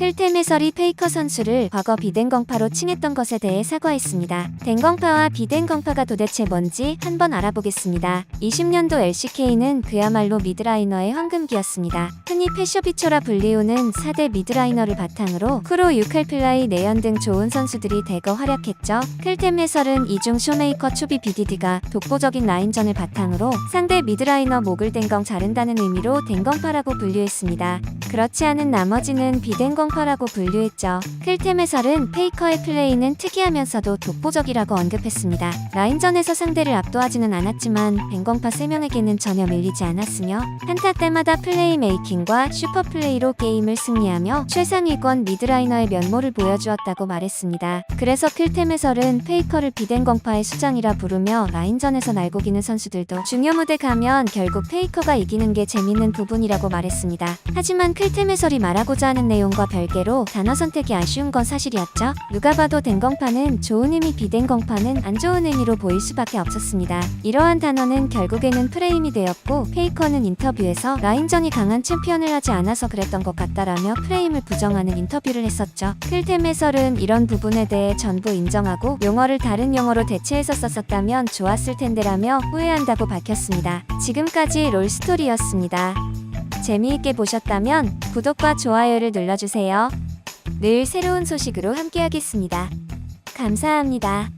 클템 해설이 페이커 선수를 과거 비댕건파로 칭했던 것에 대해 사과했습니다. 댕건파와 비댕건파가 도대체 뭔지 한번 알아보겠습니다. 20년도 LCK는 그야말로 미드라이너의 황금기였습니다. 흔히 패셔비초라 불리우는 4대 미드라이너를 바탕으로 쿠로, 유칼플라이, 내연 등 좋은 선수들이 대거 활약했죠. 클템 해설은 이중 쇼메이커 추비 BDD가 독보적인 라인전을 바탕으로 상대 미드라이너 목을 댕건 자른다는 의미로 댕건파라고 분류했습니다. 그렇지 않은 나머지는 비댕건파라고 분류했죠. 클템 해설은 페이커의 플레이는 특이하면서도 독보적이라고 언급했습니다. 라인전에서 상대를 압도하지는 않았지만 댕건파 3명에게는 전혀 밀리지 않았으며 한타 때마다 플레이 메이킹과 슈퍼 플레이로 게임을 승리하며 최상위권 미드라이너의 면모를 보여주었다고 말했습니다. 그래서 클템 해설은 페이커를 비댕건파의 수장이라 부르며 라인전에서 날고기는 선수들도 중요 무대 가면 결국 페이커가 이기는 게 재밌는 부분이라고 말했습니다. 하지만 클템 해설이 말하고자 하는 내용과 별개로 단어 선택이 아쉬운 건 사실이었죠. 누가 봐도 댕건파는 좋은 의미 비댕건파는 안 좋은 의미로 보일 수밖에 없었습니다. 이러한 단어는 결국에는 프레임이 되었고 페이커는 인터뷰에서 라인전이 강한 챔피언을 하지 않아서 그랬던 것 같다라며 프레임을 부정하는 인터뷰를 했었죠. 클템 해설은 이런 부분에 대해 전부 인정하고 용어를 다른 용어로 대체해서 썼었다면 좋았을 텐데라며 후회한다고 밝혔습니다. 지금까지 롤스토리였습니다. 재미있게 보셨다면 구독과 좋아요를 눌러주세요. 늘 새로운 소식으로 함께하겠습니다. 감사합니다.